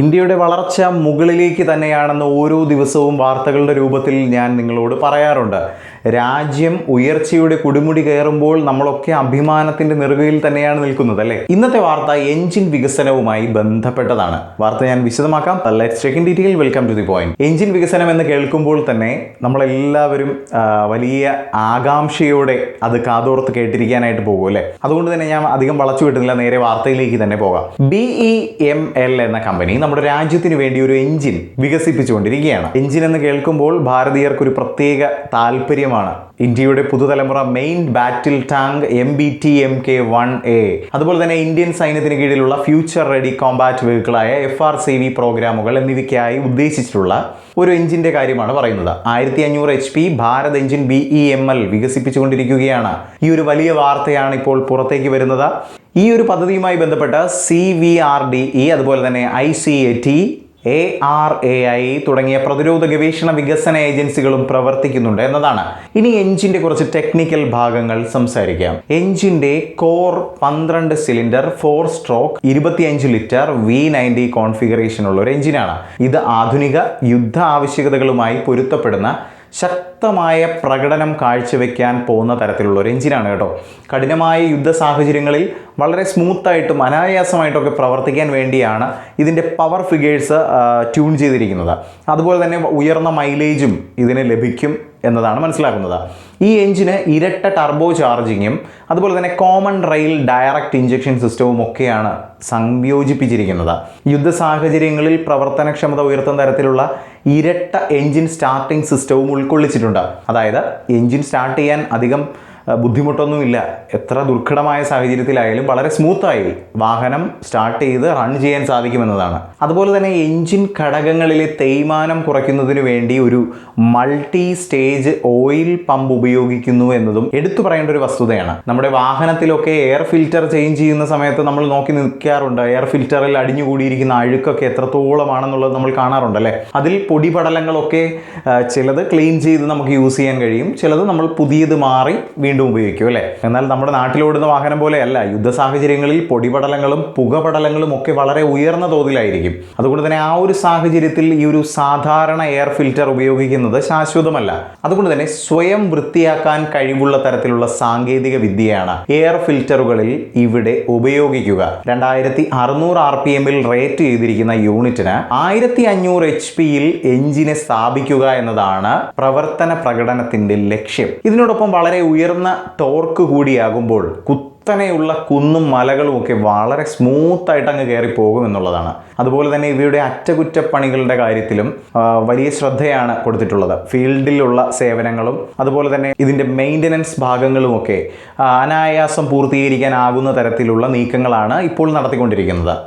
ഇന്ത്യയുടെ വളർച്ച മുകളിലേക്ക് തന്നെയാണെന്ന് ഓരോ ദിവസവും വാർത്തകളുടെ രൂപത്തിൽ ഞാൻ നിങ്ങളോട് പറയാറുണ്ട്. രാജ്യം ഉയർച്ചയുടെ കുടിമുടി കയറുമ്പോൾ നമ്മളൊക്കെ അഭിമാനത്തിന്റെ നെറുകയിൽ തന്നെയാണ് നിൽക്കുന്നത് അല്ലേ? ഇന്നത്തെ വാർത്ത എഞ്ചിൻ വികസനവുമായി ബന്ധപ്പെട്ടതാണ്. വാർത്ത ഞാൻ വിശദമാക്കാം. Let's check in detail welcome to the point engine വികസനം എന്ന് കേൾക്കുമ്പോൾ തന്നെ നമ്മളെല്ലാവരും വലിയ ആകാംക്ഷയോടെ അത് കാതോർത്ത് കേട്ടിരിക്കാനായിട്ട് പോകും അല്ലേ? അതുകൊണ്ട് തന്നെ ഞാൻ അധികം വളച്ചു കിട്ടുന്നില്ല. നേരെ വാർത്തയിലേക്ക് തന്നെ പോകാം. ബി ഇ എം എൽ എന്ന കമ്പനി നമ്മുടെ രാജ്യത്തിന് വേണ്ടി ഒരു എഞ്ചിൻ വികസിപ്പിച്ചുകൊണ്ടിരിക്കുകയാണ്. എഞ്ചിൻ എന്ന് കേൾക്കുമ്പോൾ ഭാരതീയർക്ക് ഒരു പ്രത്യേക താല്പര്യമാണ് ഇന്ത്യയുടെ പുതുതലമുറ main battle tank M B T M K one A അതുപോലെ തന്നെ ഇന്ത്യൻ സൈന്യത്തിന് കീഴിലുള്ള ഫ്യൂച്ചർ റെഡി കോമ്പാറ്റ് വെഹിക്കിളായ എഫ് ആർ സി വി പ്രോഗ്രാമുകൾ എന്നിവയ്ക്കായി ഉദ്ദേശിച്ചിട്ടുള്ള ഒരു എഞ്ചിന്റെ കാര്യമാണ് പറയുന്നത്. ആയിരത്തി അഞ്ഞൂറ് H P Bharat engine B E M L വികസിപ്പിച്ചുകൊണ്ടിരിക്കുകയാണ്. ഈ ഒരു വലിയ വാർത്തയാണ് ഇപ്പോൾ പുറത്തേക്ക് വരുന്നത്. ഈ ഒരു പദ്ധതിയുമായി ബന്ധപ്പെട്ട C V R D E അതുപോലെ തന്നെ I C A T A R A I തുടങ്ങിയ പ്രതിരോധ ഗവേഷണ വികസന ഏജൻസികളും പ്രവർത്തിക്കുന്നുണ്ട് എന്നതാണ്. ഇനി എഞ്ചിന്റെ കുറച്ച് ടെക്നിക്കൽ ഭാഗങ്ങൾ സംസാരിക്കാം. എഞ്ചിന്റെ കോർ പന്ത്രണ്ട് സിലിണ്ടർ ഫോർ സ്ട്രോക്ക് ഇരുപത്തിയഞ്ച് ലിറ്റർ വി നയന്റി കോൺഫിഗറേഷൻ ഉള്ള ഒരു എഞ്ചിനാണ്. ഇത് ആധുനിക യുദ്ധ ആവശ്യകതകളുമായി പൊരുത്തപ്പെടുന്ന ശക്തമായ പ്രകടനം കാഴ്ചവെക്കാൻ പോകുന്ന തരത്തിലുള്ള ഒരു എഞ്ചിനാണ് കേട്ടോ. കഠിനമായ യുദ്ധ സാഹചര്യങ്ങളിൽ വളരെ സ്മൂത്തായിട്ടും അനായാസമായിട്ടൊക്കെ പ്രവർത്തിക്കാൻ വേണ്ടിയാണ് ഇതിന്റെ പവർ ഫിഗേഴ്സ് ട്യൂൺ ചെയ്തിരിക്കുന്നത്. അതുപോലെ തന്നെ ഉയർന്ന മൈലേജും ഇതിന് ലഭിക്കും. എന്നതാണ് മനസ്സിലാക്കുന്നത്. ഈ എഞ്ചിന് ഇരട്ട ടർബോ ചാർജിങ്ങും അതുപോലെ തന്നെ കോമൺ റെയിൽ ഡയറക്റ്റ് ഇഞ്ചക്ഷൻ സിസ്റ്റവും ഒക്കെയാണ് സംയോജിപ്പിച്ചിരിക്കുന്നത്. യുദ്ധ സാഹചര്യങ്ങളിൽ പ്രവർത്തനക്ഷമത ഉയർത്തുന്ന തരത്തിലുള്ള ഇരട്ട എഞ്ചിൻ സ്റ്റാർട്ടിംഗ് സിസ്റ്റവും ഉൾക്കൊള്ളിച്ചിട്ടുണ്ട്. അതായത് എഞ്ചിൻ സ്റ്റാർട്ട് ചെയ്യാൻ അധികം ബുദ്ധിമുട്ടൊന്നുമില്ല. എത്ര ദുർഘടമായ സാഹചര്യത്തിലായാലും വളരെ സ്മൂത്തായി വാഹനം സ്റ്റാർട്ട് ചെയ്ത് റൺ ചെയ്യാൻ സാധിക്കുമെന്നതാണ്. അതുപോലെ തന്നെ എൻജിൻ ഘടകങ്ങളിലെ തേയ്മാനം കുറയ്ക്കുന്നതിന് വേണ്ടി ഒരു മൾട്ടി സ്റ്റേജ് ഓയിൽ പമ്പ് ഉപയോഗിക്കുന്നു എന്നതും എടുത്തു പറയേണ്ട ഒരു വസ്തുതയാണ്. നമ്മുടെ വാഹനത്തിലൊക്കെ എയർ ഫിൽറ്റർ ചേഞ്ച് ചെയ്യുന്ന സമയത്ത് നമ്മൾ നോക്കി നിൽക്കാറുണ്ട്. എയർ ഫിൽറ്ററിൽ അടിഞ്ഞുകൂടിയിരിക്കുന്ന അഴുക്കൊക്കെ എത്രത്തോളമാണെന്നുള്ളത് നമ്മൾ കാണാറുണ്ടല്ലേ അതിൽ പൊടിപടലങ്ങളൊക്കെ ചിലത് ക്ലീൻ ചെയ്ത് നമുക്ക് യൂസ് ചെയ്യാൻ കഴിയും. ചിലത് നമ്മൾ പുതിയത് മാറി വീണ്ടും ഉപയോഗിക്കും അല്ലേ? എന്നാൽ നമ്മുടെ നാട്ടിലോടുന്ന വാഹനം പോലെയല്ല. യുദ്ധ സാഹചര്യങ്ങളിൽ പൊടിപടലങ്ങളും പുകപടലങ്ങളും ഒക്കെ വളരെ ഉയർന്ന തോതിലായിരിക്കും. അതുകൊണ്ട് തന്നെ ആ ഒരു സാഹചര്യത്തിൽ ഈ ഒരു സാധാരണ എയർ ഫിൽറ്റർ ഉപയോഗിക്കുന്നത് ശാശ്വതമല്ല. അതുകൊണ്ട് തന്നെ സ്വയം വൃത്തിയാക്കാൻ കഴിവുള്ള തരത്തിലുള്ള സാങ്കേതിക വിദ്യയാണ് എയർ ഫിൽറ്ററുകളിൽ ഇവിടെ ഉപയോഗിക്കുക. രണ്ടായിരത്തി അറുന്നൂറ് ആർ പി എമ്മിൽ റേറ്റ് ചെയ്തിരിക്കുന്ന യൂണിറ്റിന് ആയിരത്തി അഞ്ഞൂറ് എച്ച് പിയിൽ എഞ്ചിനെ സ്ഥാപിക്കുക എന്നതാണ് പ്രവർത്തന പ്രകടനത്തിന്റെ ലക്ഷ്യം. ഇതിനോടൊപ്പം വളരെ ഉയർന്ന ടോർക്ക് കൂടിയാകുമ്പോൾ കുത്തനെയുള്ള കുന്നും മലകളും ഒക്കെ വളരെ സ്മൂത്ത് ആയിട്ട് അങ്ങ് കയറി പോകും എന്നുള്ളതാണ്. അതുപോലെ തന്നെ ഇവയുടെ അറ്റകുറ്റപ്പണികളുടെ കാര്യത്തിലും വലിയ ശ്രദ്ധയാണ് കൊടുത്തിട്ടുള്ളത്. ഫീൽഡിലുള്ള സേവനങ്ങളും അതുപോലെ തന്നെ ഇതിന്റെ മെയിന്റനൻസ് ഭാഗങ്ങളുമൊക്കെ അനായാസം പൂർത്തീകരിക്കാനാകുന്ന തരത്തിലുള്ള നീക്കങ്ങളാണ് ഇപ്പോൾ നടത്തിക്കൊണ്ടിരിക്കുന്നത്.